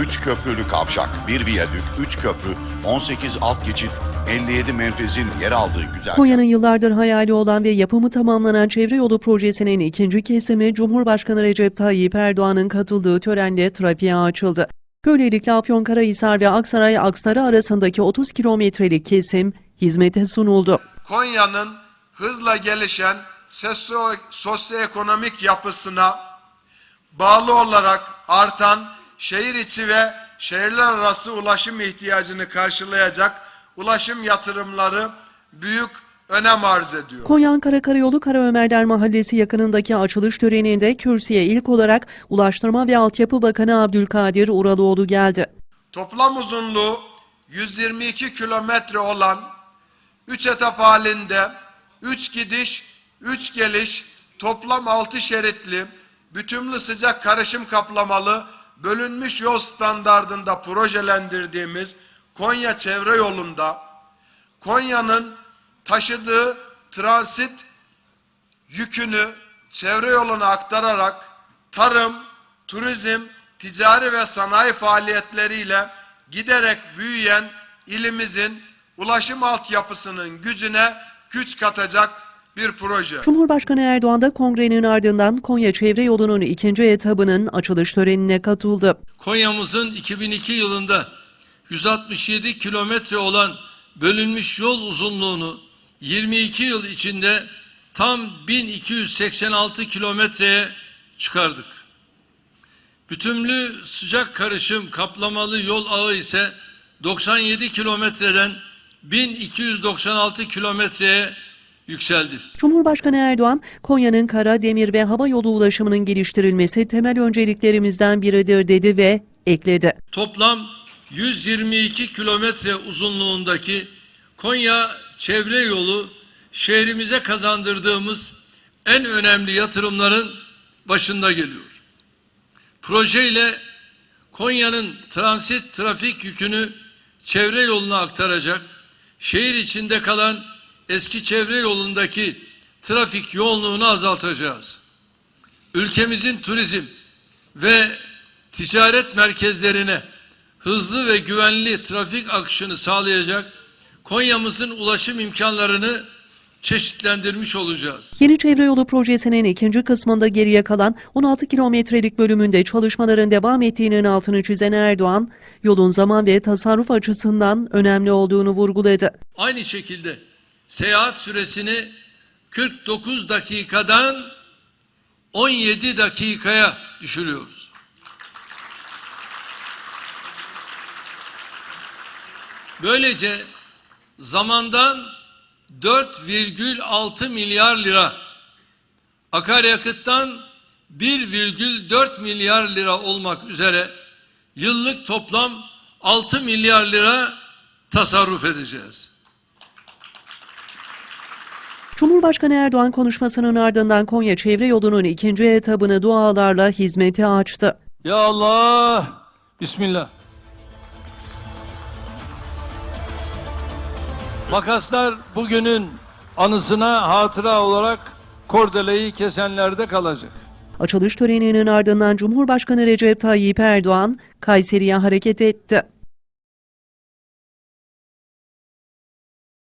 3 köprülü kavşak, 1 viyadük, 3 köprü, 18 alt geçit, 57 menfezin yer aldığı güzel. Konya'nın yıllardır hayali olan ve yapımı tamamlanan çevre yolu projesinin ikinci kesimi Cumhurbaşkanı Recep Tayyip Erdoğan'ın katıldığı törenle trafiğe açıldı. Böylelikle Afyonkarahisar ve Aksaray Aksarı arasındaki 30 kilometrelik kesim hizmete sunuldu. Konya'nın hızla gelişen sosyo- sosyoekonomik yapısına bağlı olarak artan şehir içi ve şehirler arası ulaşım ihtiyacını karşılayacak ulaşım yatırımları büyük önem arz ediyor. Konya Ankara Karayolu Karaömerler Mahallesi yakınındaki açılış töreninde kürsüye ilk olarak Ulaştırma ve Altyapı Bakanı Abdülkadir Uraloğlu geldi. Toplam uzunluğu 122 kilometre olan 3 etap halinde 3 gidiş, 3 geliş, toplam 6 şeritli, bütünlü sıcak karışım kaplamalı, bölünmüş yol standardında projelendirdiğimiz Konya çevre yolunda Konya'nın taşıdığı transit yükünü çevre yoluna aktararak tarım, turizm, ticari ve sanayi faaliyetleriyle giderek büyüyen ilimizin ulaşım altyapısının gücüne güç katacak bir proje. Cumhurbaşkanı Erdoğan da kongrenin ardından Konya Çevre Yolu'nun ikinci etabının açılış törenine katıldı. Konya'mızın 2002 yılında 167 kilometre olan bölünmüş yol uzunluğunu 22 yıl içinde tam 1286 kilometreye çıkardık. Bütünlü sıcak karışım kaplamalı yol ağı ise 97 kilometreden 1296 kilometreye yükseldi. Cumhurbaşkanı Erdoğan, Konya'nın kara, demir ve hava yolu ulaşımının geliştirilmesi temel önceliklerimizden biridir dedi ve ekledi. Toplam 122 kilometre uzunluğundaki Konya çevre yolu şehrimize kazandırdığımız en önemli yatırımların başında geliyor. Proje ile Konya'nın transit trafik yükünü çevre yoluna aktaracak, şehir içinde kalan eski çevre yolundaki trafik yoğunluğunu azaltacağız. Ülkemizin turizm ve ticaret merkezlerine hızlı ve güvenli trafik akışını sağlayacak Konya'mızın ulaşım imkanlarını çeşitlendirmiş olacağız. Yeni çevre yolu projesinin ikinci kısmında geriye kalan 16 kilometrelik bölümünde çalışmaların devam ettiğinin altını çizen Erdoğan, yolun zaman ve tasarruf açısından önemli olduğunu vurguladı. Aynı şekilde seyahat süresini 49 dakikadan 17 dakikaya düşürüyoruz. Böylece zamandan 4,6 milyar lira, akaryakıttan 1,4 milyar lira olmak üzere yıllık toplam 6 milyar lira tasarruf edeceğiz. Cumhurbaşkanı Erdoğan konuşmasının ardından Konya Çevre Yolu'nun ikinci etabını dualarla hizmete açtı. Ya Allah, Bismillah. Makaslar bugünün anısına hatıra olarak kordeleyi kesenlerde kalacak. Açılış töreninin ardından Cumhurbaşkanı Recep Tayyip Erdoğan Kayseri'ye hareket etti.